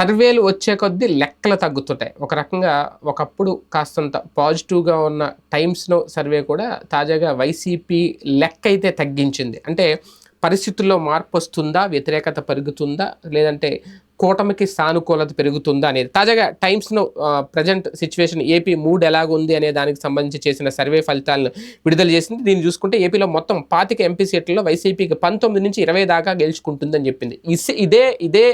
సర్వేలు వచ్చే కొద్దీ లెక్కలు తగ్గుతుంటాయి. ఒక రకంగా ఒకప్పుడు కాస్తంత పాజిటివ్గా ఉన్న టైమ్స్లో సర్వే కూడా తాజాగా వైసీపీ లెక్క అయితే తగ్గించింది. అంటే పరిస్థితుల్లో మార్పు వస్తుందా వ్యతిరేకత పెరుగుతుందా? లేదంటే కూటమికి సానుకూలత పెరుగుతుందా అనేది. తాజాగా టైమ్స్ను ప్రజెంట్ సిచ్యువేషన్ ఏపీ మూడ్ ఎలాగుంది అనే దానికి సంబంధించి చేసిన సర్వే ఫలితాలను విడుదల చేసింది. దీన్ని చూసుకుంటే ఏపీలో మొత్తం పాతిక ఎంపీ సీట్లలో వైసీపీకి పంతొమ్మిది నుంచి ఇరవై దాకా గెలుచుకుంటుందని చెప్పింది. ఇస్- ఇదే ఇదే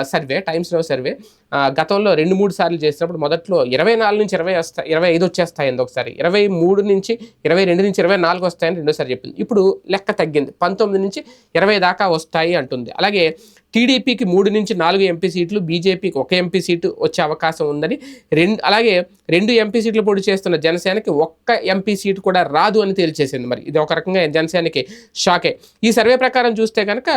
సర్వే టైమ్స్ నో సర్వే గతంలో రెండు మూడు సార్లు చేసినప్పుడు మొదట్లో ఇరవై నాలుగు నుంచి ఇరవై వస్తాయి ఇరవై ఐదు వచ్చేస్తాయండి ఒకసారి. ఇరవై మూడు నుంచి ఇరవై రెండు నుంచి ఇరవై నాలుగు వస్తాయని రెండోసారి చెప్పింది. ఇప్పుడు లెక్క తగ్గింది. పంతొమ్మిది నుంచి ఇరవై దాకా వస్తాయి అంటుంది. అలాగే టీడీపీకి మూడు నుంచి నాలుగు ఎంపీ సీట్లు బీజేపీకి ఒక ఎంపీ సీటు వచ్చే అవకాశం ఉందని రెండు అలాగే రెండు ఎంపీ సీట్లు పోటీ చేస్తున్న జనసేనకి ఒక్క ఎంపీ సీటు కూడా రాదు అని తేల్చేసింది మరి. ఇది ఒక రకంగా జనసేనకి షాకే. ఈ సర్వే ప్రకారం చూస్తే కనుక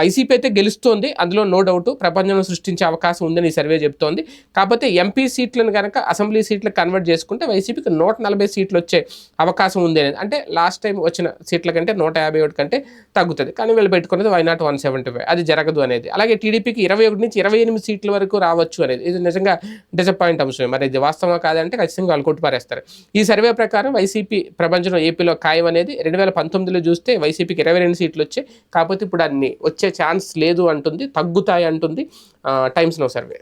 వైసీపీ అయితే గెలుస్తోంది. అందులో నో డౌట్ ప్రపంచం సృష్టించే అవకాశం ఉందని ఈ సర్వే చెప్తోంది. కాకపోతే ఎంపీ సీట్లను కనుక అసెంబ్లీ సీట్లు కన్వర్ట్ చేసుకుంటే వైసీపీకి నూట నలభై సీట్లు వచ్చే అవకాశం ఉంది అనేది. అంటే లాస్ట్ టైం వచ్చిన సీట్ల కంటే నూట యాభై ఒకటి కంటే తగ్గుతుంది. కానీ వీళ్ళు పెట్టుకున్నది why not one seventy five. అది జరగదు అనేది. అలాగే టీడీపీ టీడీపీకి ఇరవై ఒకటి నుంచి ఇరవై ఎనిమిది సీట్ల వరకు రావచ్చు అనేది. ఇది నిజంగా డిసప్పాయింట్ అంశమే. మరి ఇది వాస్తవమా కాదంటే ఖచ్చితంగా వాళ్ళు పారేస్తారు ఈ సర్వే ప్రకారం వైసీపీ ప్రపంచం ఏపీలో ఖాయం అనేది రెండు వేల పంతొమ్మిదిలో చూస్తే వైసీపీకి ఇరవై రెండు సీట్లు వచ్చాయి కాకపోతే ఇప్పుడు అన్ని వచ్చే ఛాన్స్ లేదు అంటుంది తగ్గుతాయి అంటుంది టైమ్స్ నో సర్వే.